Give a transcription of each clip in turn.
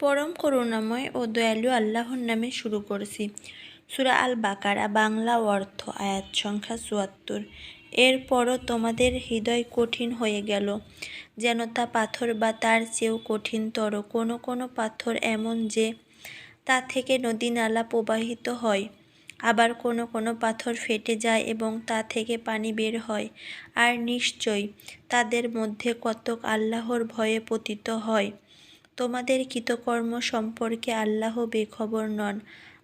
পরম করুণাময় ও দয়ালু আল্লাহর নামে শুরু করছি। সুরা আল বাকারা বাংলা অর্থ, আয়াত সংখ্যা চুয়াত্তর। এরপরও তোমাদের হৃদয় কঠিন হয়ে গেল, যেন তা পাথর বা তার চেয়েও কঠিনতর কোনো কোনো পাথর এমন যে তা থেকে নদী নালা প্রবাহিত হয়, আবার কোনো কোনো পাথর ফেটে যায় এবং তা থেকে পানি বের হয়। আর নিশ্চয়ই তাদের মধ্যে কতক আল্লাহর ভয়ে পতিত হয়। তোমাদের কৃতকর্ম সম্পর্কে আল্লাহ বেখবর নন।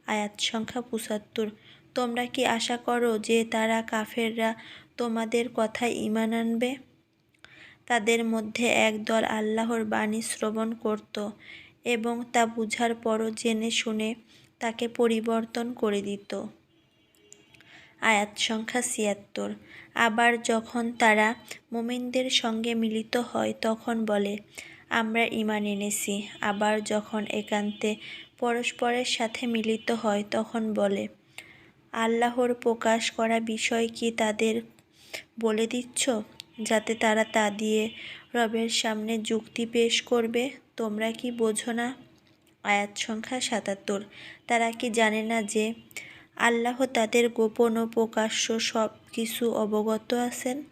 আয়াত সংখ্যা পঁচাত্তর। তোমরা কি আশা করো যে তারা কাফেররা তোমাদের কথায় ইমান আনবে? তাদের মধ্যে একদল আল্লাহর বাণী শ্রবণ করত এবং তা বুঝার পরও জেনে শুনে তাকে পরিবর্তন করে দিত। আয়াত সংখ্যা ছিয়াত্তর। আবার যখন তারা মোমিনদের সঙ্গে মিলিত হয় তখন বলে আমরা ইমান এনেছি। আবার যখন একান্তে পরস্পরের সাথে মিলিত হয়, তখন বলে, আল্লাহর প্রকাশ করা বিষয় কি তাদের বলে দিচ্ছ? যাতে তারা তা দিয়ে রবের সামনে যুক্তি পেশ করবে? তোমরা কি বোঝো না? আয়াত সংখ্যা সাতাত্তর। তারা কি জানে না যে আল্লাহ তাদের গোপন ও প্রকাশ্য সব কিছু অবগত আছেন?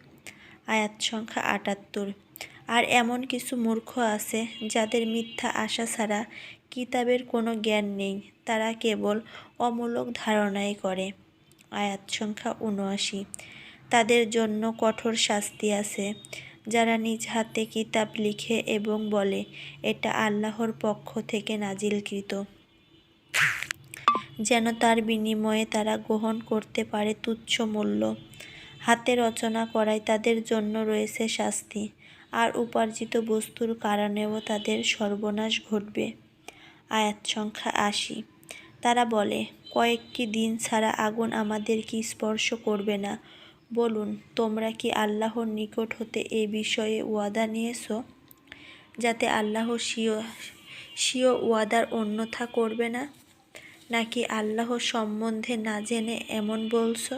আয়াত সংখ্যা আটাত্তর। আর এমন কিছু মূর্খ আছে যাদের মিথ্যা আশা ছাড়া কিতাবের কোনো জ্ঞান নেই। তারা কেবল অমূলক ধারণাই করে। আয়াত সংখ্যা উনআশি তাদের জন্য কঠোর শাস্তি আছে। যারা নিজ হাতে কিতাব লিখে এবং বলে, এটা আল্লাহর পক্ষ থেকে নাজিলকৃত। যেন তার বিনিময়ে তারা গ্রহণ করতে পারে তুচ্ছ মূল্য। হাতে রচনা করায় তাদের জন্য রয়েছে শাস্তি। আর উপার্জিত বস্তুর কারণেও তাদের সর্বনাশ ঘটবে। আয়াত সংখ্যা আশি। তারা বলে, কয়েকটি দিন ছাড়া আগুন আমাদের কি স্পর্শ করবে না। বলুন, তোমরা কি আল্লাহর নিকট হতে এ বিষয়ে ওয়াদা নিয়েছ? যাতে আল্লাহ স্বীয় স্বীয় ওয়াদার অন্যথা করবে না? নাকি আল্লাহ সম্বন্ধে না জেনে এমন বলছো?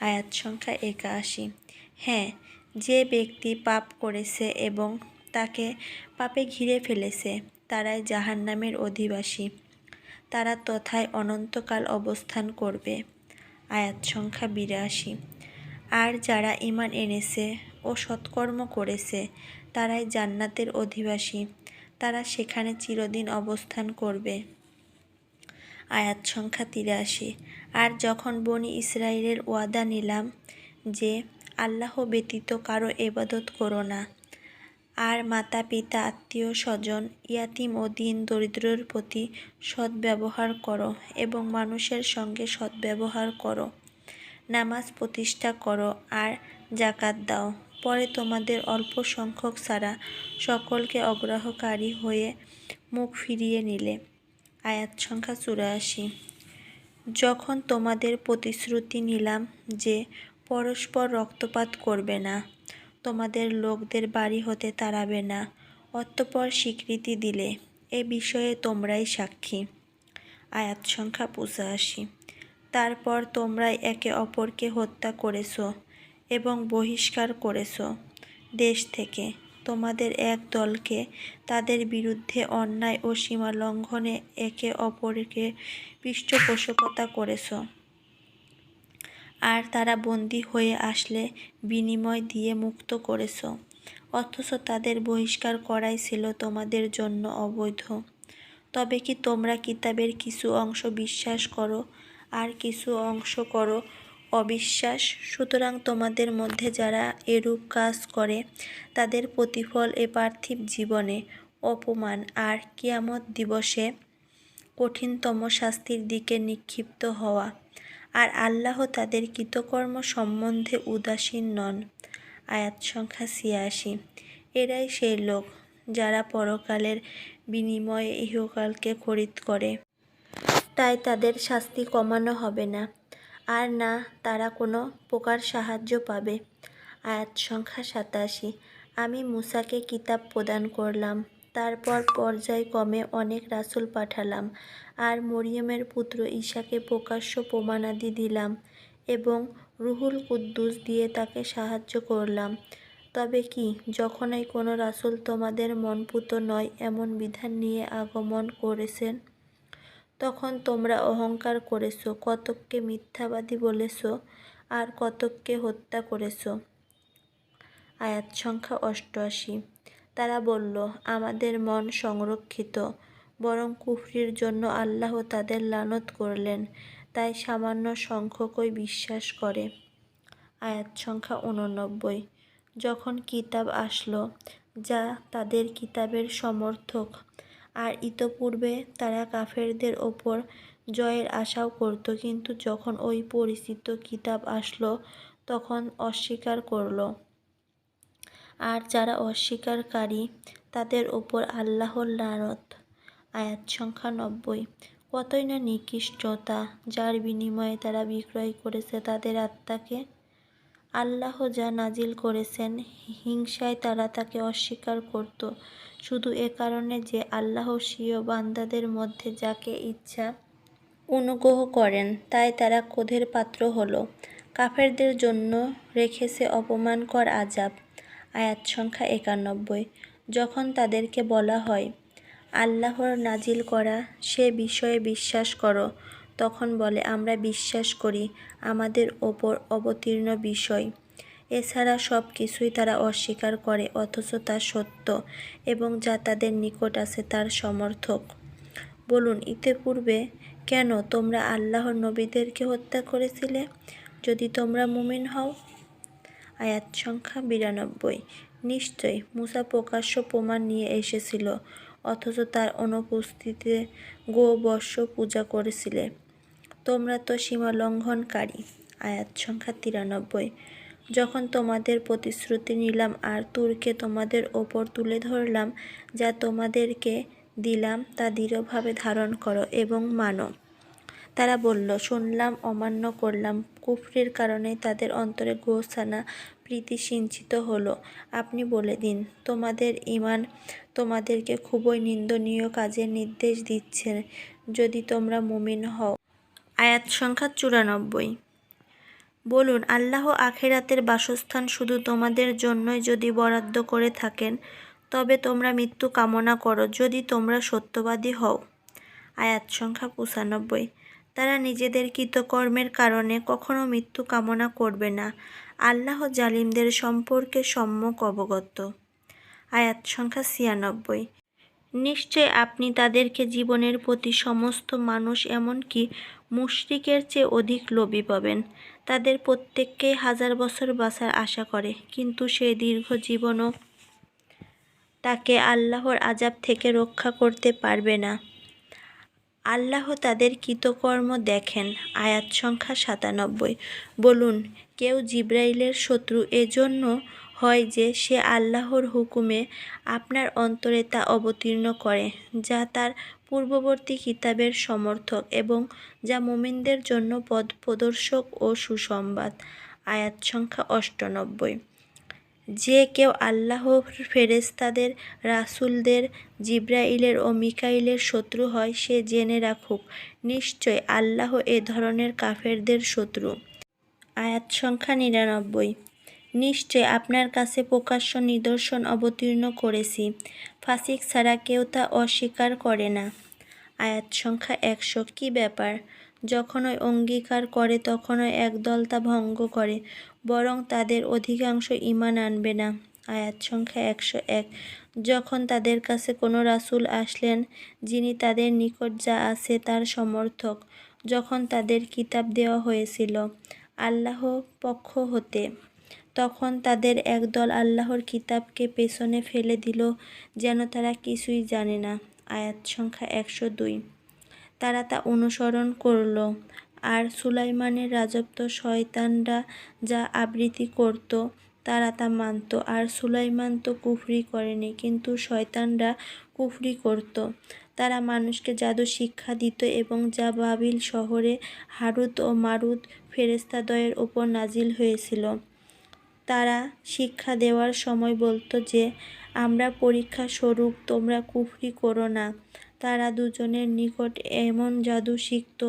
আয়াত সংখ্যা একাশি। হ্যাঁ যে ব্যক্তি পাপ করেছে এবং তাকে পাপে ঘিরে ফেলেছে, তারাই জাহান্নামের অধিবাসী। তারা তথায় অনন্তকাল অবস্থান করবে। আয়াত সংখ্যা বিরাশি। আর যারা ইমান এনেছে ও সৎকর্ম করেছে, তারাই জান্নাতের অধিবাসী। তারা সেখানে চিরদিন অবস্থান করবে। আয়াত সংখ্যা তিরাশি। আর যখন বনি ইসরায়েলের ওয়াদা নিলাম যে আল্লাহ ব্যতীত কারও এবাদত করো না। আর মাতা পিতা আত্মীয় স্বজন, ইয়াতিম ও দিন দরিদ্রের প্রতি সদ্ব্যবহার করো এবং মানুষের সঙ্গে সদ্ব্যবহার করো। নামাজ প্রতিষ্ঠা করো আর জাকাত দাও। পরে তোমাদের অল্প সংখ্যক ছাড়া সকলকে অগ্রাহকারী হয়ে মুখ ফিরিয়ে নিলে। আয়াত সংখ্যা চুরাশি। যখন তোমাদের প্রতিশ্রুতি নিলাম যে পরস্পর রক্তপাত করবে না। তোমাদের লোকদের বাড়ি হতে তাড়াবে না। অতঃপর স্বীকৃতি দিলে। এ বিষয়ে তোমরাই সাক্ষী। আয়াত সংখ্যা পঁচাশি। তারপর তোমরাই একে অপরকে হত্যা করেছ এবং বহিষ্কার করেছ। দেশ থেকে তোমাদের এক দলকে তাদের বিরুদ্ধে অন্যায় ও সীমা লঙ্ঘনে একে অপরকে পৃষ্ঠপোষকতা করেছ। আর তারা বন্দী হয়ে আসলে বিনিময় দিয়ে মুক্ত করেছ। অথচ তাদের বহিষ্কার করাই ছিল তোমাদের জন্য অবৈধ। তবে কি তোমরা কিতাবের কিছু অংশ বিশ্বাস করো? আর কিছু অংশ করো অবিশ্বাস? সুতরাং তোমাদের মধ্যে যারা এরূপ কাজ করে, তাদের প্রতিফল এ পার্থিব জীবনে। অপমান আর কিয়ামত দিবসে কঠিনতম শাস্তির দিকে নিক্ষিপ্ত হওয়া। আর আল্লাহ তাদের কৃতকর্ম সম্বন্ধে উদাসীন নন। আয়াত সংখ্যা ছিয়াশি। এরাই সেই লোক যারা পরকালের বিনিময়ে ইহকালকে খরিদ করে। তাই তাদের শাস্তি কমানো হবে না। আর না, তারা কোনো প্রকার সাহায্য পাবে। আয়াত সংখ্যা সাতাশি। আমি মুসাকে কিতাব প্রদান করলাম। তারপর পর্যায়ক্রমে অনেক রাসুল পাঠালাম। আর মরিয়মের পুত্র ঈশাকে প্রকাশ্য প্রমাণাদি দিলাম এবং রুহুল কুদ্দুস দিয়ে তাকে সাহায্য করলাম। তবে কি, যখনই কোনো রাসুল তোমাদের মনপুত নয় এমন বিধান নিয়ে আগমন করেছেন? তখন তোমরা অহংকার করেছ, কতককে মিথ্যাবাদী বলেছ আর কতককে হত্যা করেছ। আয়াত সংখ্যা অষ্টআশি। তারা বলল, আমাদের মন সংরক্ষিত। বরং কুফরির জন্য আল্লাহ তাদের লানত করলেন। তাই সামান্য সংখ্যকই বিশ্বাস করে। আয়াত সংখ্যা উননব্বই যখন কিতাব আসলো, যা তাদের কিতাবের সমর্থক, আর ইতপূর্বে তারা কাফেরদের ওপর জয়ের আশাও করত, কিন্তু যখন ওই পরিচিত কিতাব আসলো, তখন অস্বীকার করল। আর যারা অস্বীকারী, তাদের ওপর আল্লাহর লানত। আয়াত সংখ্যা নব্বই। কতই না নিকৃষ্টতা, যার বিনিময়ে তারা বিক্রয় করেছে তাদের আত্মাকে। আল্লাহ যা নাজিল করেছেন, হিংসায় তারা তাকে অস্বীকার করত। শুধু এ কারণে যে আল্লাহ স্বীয় বান্দাদের মধ্যে যাকে ইচ্ছা অনুগ্রহ করেন, তাই তারা ক্রোধের পাত্র হলো। কাফেরদের জন্য রেখেছে অপমানকর আজাব আয়াত সংখ্যা একানব্বই। যখন তাদেরকে বলা হয়, আল্লাহর নাজিল করা সে বিষয়ে বিশ্বাস করো, তখন বলে, আমরা বিশ্বাস করি, আমাদের ওপর অবতীর্ণ বিষয়। এছাড়া সব কিছুই তারা অস্বীকার করে, অথচ তা সত্য এবং যা তাদের নিকট আছে তার সমর্থক। বলুন ইতিপূর্বে কেন তোমরা আল্লাহর নবীদেরকে হত্যা করেছিলে? যদি তোমরা মুমিন হও আয়াত সংখ্যা বিরানব্বই। নিশ্চয় মুসা প্রকাশ্য প্রমাণ নিয়ে এসেছিল, অথচ তার অনুপস্থিতিতে গো বর্ষ পূজা করেছিলে। তোমরা তো সীমা লঙ্ঘনকারী আয়াত সংখ্যা তিরানব্বই। যখন তোমাদের প্রতিশ্রুতি নিলাম আর তুরকে তোমাদের ওপর তুলে ধরলাম, যা তোমাদেরকে দিলাম তা দৃঢ়ভাবে ধারণ করো এবং মানো। তারা বলল, শুনলাম, অমান্য করলাম। কুফরির কারণে তাদের অন্তরে গোসানা প্রীতি সিঞ্চিত হলো। আপনি বলে দিন, তোমাদের ইমান তোমাদেরকে খুবই নিন্দনীয় কাজের নির্দেশ দিচ্ছে যদি তোমরা মুমিন হও। আয়াত সংখ্যা চুরানব্বই। বলুন, আল্লাহ আখেরাতের বাসস্থান শুধু তোমাদের জন্যই যদি বরাদ্দ করে থাকেন, তবে তোমরা মৃত্যু কামনা করো যদি তোমরা সত্যবাদী হও। আয়াত সংখ্যা পঁচানব্বই। তারা নিজেদের কৃতকর্মের কারণে কখনো মৃত্যু কামনা করবে না। আল্লাহ জালিমদের সম্পর্কে সম্যক অবগত। আয়াত সংখ্যা ছিয়ানব্বই। নিশ্চয় আপনি তাদেরকে জীবনের প্রতি সমস্ত মানুষ এমনকি মুশরিকের চেয়ে অধিক লোভী পাবেন। তাদের প্রত্যেককেই হাজার বছর বাঁচার আশা করে, কিন্তু সেই দীর্ঘ জীবনও তাকে আল্লাহর আজাব থেকে রক্ষা করতে পারবে না। আল্লাহ তাদের কৃতকর্ম দেখেন, আয়াত সংখ্যা সাতানব্বই। বলুন, কেউ জিব্রাইলের শত্রু এজন্য হয় যে সে আল্লাহর হুকুমে আপনার অন্তরে তা অবতীর্ণ করে, যা তার পূর্ববর্তী কিতাবের সমর্থক এবং যা মোমিনদের জন্য পদ প্রদর্শক ও সুসংবাদ। আয়াত সংখ্যা অষ্টানব্বই। যে কেউ আল্লাহর ফেরেস্তাদের রাসুলদের, জিব্রাইলের ও মিকাইলের শত্রু হয়, সে জেনে রাখুক, নিশ্চয় আল্লাহ এ ধরনের কাফেরদের শত্রু। আয়াত সংখ্যা নিরানব্বই। নিশ্চয় আপনার কাছে প্রকাশ্য নিদর্শন অবতীর্ণ করেছি। ফাসিক ছাড়া কেউ তা অস্বীকার করে না। আয়াত সংখ্যা একশো। কী ব্যাপার? যখনই অঙ্গীকার করে, তখনই একদল তা ভঙ্গ করে। বরং তাদের অধিকাংশ ইমান আনবে না। আয়াত সংখ্যা একশো এক। যখন তাদের কাছে কোনো রাসূল আসলেন, যিনি তাদের নিকট যা আছে তার সমর্থক, যখন তাদের কিতাব দেওয়া হয়েছিল আল্লাহ পক্ষ হতে, তখন তাদের একদল আল্লাহর কিতাবকে পেছনে ফেলে দিল যেন তারা কিছুই জানে না। আয়াত সংখ্যা একশো দুই। তারা তা অনুসরণ করল। আর সুলাইমানের রাজত্ব শয়তানরা যা আবৃত্তি করত, তারা তা মানত। আর সুলাইমান তো কুফরি করেনি, কিন্তু শয়তানরা কুফরি করত। তারা মানুষকে জাদু শিক্ষা দিত এবং যা বাবিল শহরে হারুত ও মারুত ফেরেস্তাদয়ের ওপর নাজিল হয়েছিল, তারা শিক্ষা দেওয়ার সময় বলতো যে, আমরা পরীক্ষা স্বরূপ, তোমরা কুফরি করো না। তারা দুজনের নিকট এমন জাদু শিখত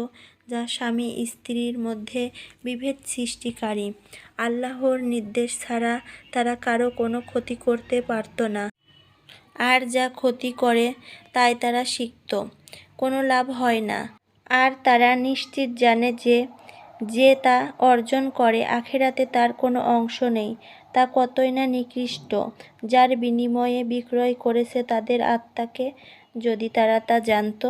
যা স্বামী স্ত্রীর মধ্যে বিভেদ সৃষ্টিকারী। আল্লাহর নির্দেশ ছাড়া তারা কারও কোনো ক্ষতি করতে পারত না। আর যা ক্ষতি করে, তাই তারা শিখত। কোনো লাভ হয় না। আর তারা নিশ্চিত জানে যে যে তা অর্জন করে, আখেরাতে তার কোনো অংশ নেই। তা কতই না নিকৃষ্ট। যার বিনিময়ে বিক্রয় করেছে তাদের আত্মাকে, যদি তারা তা জানত।